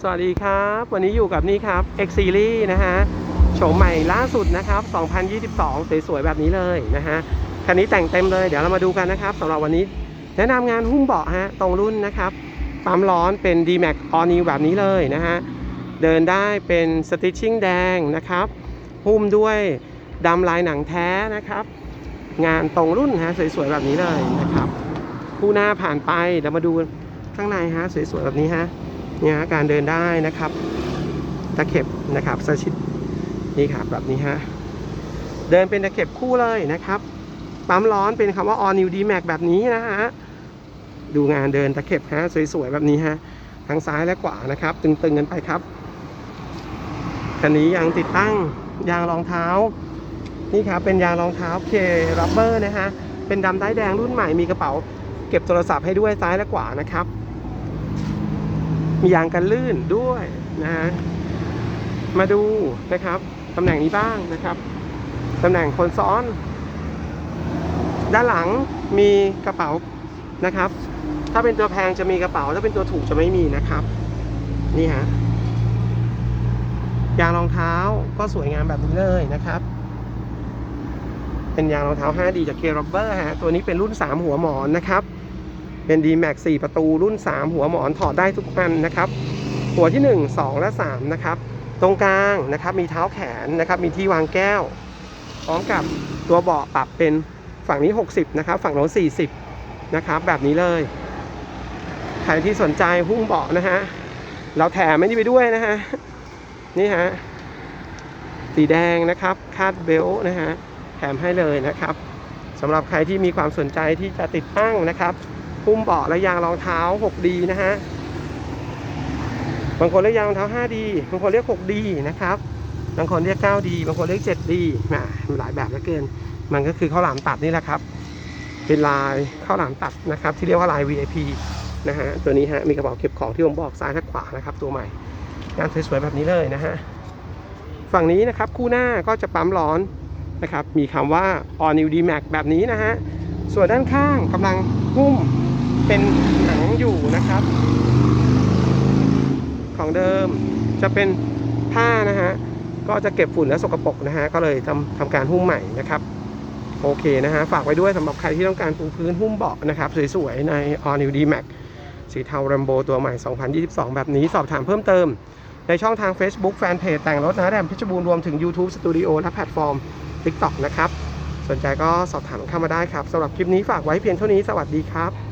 สวัสดีครับ วันนี้อยู่กับนี่ครับ X Series นะฮะโฉมใหม่ล่าสุดนะครับ 2022 สวยๆ แบบนี้เลยนะฮะคันนี้แต่งเต็มเลย เดี๋ยวเรามาดูกันนะครับสำหรับวันนี้ แนะนำงานหุ้มเบาะฮะ ตรงรุ่นนะครับ ปั๊มร้อนเป็น D-Max All New แบบนี้เลยนะฮะ เดินได้เป็น Stitching แดงนะครับ หุ้มด้วยดำลายหนังแท้นะครับ งานตรงรุ่นฮะสวยๆ แบบนี้เลยนะครับ คู่หน้าผ่านไปเดี๋ยวมาดูข้างในฮะสวยๆ แบบนี้ฮะ เนี่ยฮะการเดินได้นะครับ ตะเข็บนะครับสชิดนี่ครับแบบนี้ฮะเดินเป็นตะเข็บคู่เลยนะครับ ปั๊มร้อนเป็นคำว่า all new d max แบบนี้นะฮะดูงานเดินตะเข็บฮะสวยๆแบบนี้ฮะทั้งซ้ายและขวานะครับ ตึงๆกันไปครับคันนี้ยังติดตั้งยางรองเท้า นี่ครับเป็นยางรองเท้าเครับเบอร์นะฮะเป็นดำได้แดงรุ่นใหม่มีกระเป๋า เก็บโทรศัพท์ให้ด้วยซ้ายและขวานะครับ มียางกันลื่นด้วยนะฮะมาดูนะครับตำแหน่งนี้บ้างนะครับตำแหน่งคนซ้อน ด้านหลังมีกระเป๋านะครับ ถ้าเป็นตัวแพงจะมีกระเป๋า ถ้าเป็นตัวถูกจะไม่มีนะครับ นี่ฮะยางรองเท้าก็สวยงามแบบนี้เลยนะครับ เป็นยางรองเท้า 5D จากเคร b เบอร์ฮะตัวนี้เป็นรุ่น 3 หัวหมอนนะครับ เป็น D-Max 4 ประตูรุ่น 3 หัวหมอนถอดได้ทุกอันนะครับ หัวที่ 1 2 และ 3 นะครับ ตรงกลางนะครับมีเท้าแขนนะครับ มีที่วางแก้ว พร้อมกับตัวเบาะปรับเป็นฝั่งนี้ 60 นะครับ ฝั่งโน้น40 นะครับ แบบนี้เลย ใครที่สนใจหุ้มเบาะนะฮะ เราแถมไม่นี่ไปด้วยนะฮะ นี่ฮะ สีแดงนะครับ คาดเบลนะฮะ แถมให้เลยนะครับสำหรับใครที่มีความสนใจที่จะติดตั้งนะครับ หุ้มเบาะและยางรองเท้า 6D นะฮะบางคนเรียกยางรองเท้า 5D บางคนเรียก 6D นะครับบางคนเรียก 9D บางคนเรียก 7D นะหลายแบบเหลือเกิน มันก็คือข้าวหลามตัดนี่แหละครับ เป็นลายข้าวหลามตัดนะครับ ที่เรียกว่าลาย VIP นะฮะตัวนี้ฮะมีกระเป๋าเก็บของที่ผมบอกซ้ายและขวานะครับ ตัวใหม่งานสวยๆแบบนี้เลยนะฮะฝั่งนี้นะครับคู่หน้าก็จะปั๊มร้อนนะครับ มีคำว่า All New D Max แบบนี้นะฮะ ส่วนด้านข้างกำลังหุ้ม เป็นหนังอยู่นะครับ ของเดิมจะเป็นผ้านะฮะก็จะเก็บฝุ่นและสกปรกนะฮะก็เลยทำทำการหุ้มใหม่นะครับโอเคนะฮะฝากไว้ด้วยสำหรับใครที่ต้องการปูพื้นหุ้มเบาะนะครับสวยๆใน All New D Max สีเทา Rambo ตัวใหม่ 2022 แบบนี้สอบถามเพิ่มเติม ในช่องทาง Facebook Fanpage แต่งรถนะแดมเพชรบูรณ์รวมถึง YouTube Studio และแพลตฟอร์ม TikTok นะครับ สนใจก็สอบถามเข้ามาได้ครับสำหรับคลิปนี้ฝากไว้เพียงเท่านี้สวัสดีครับ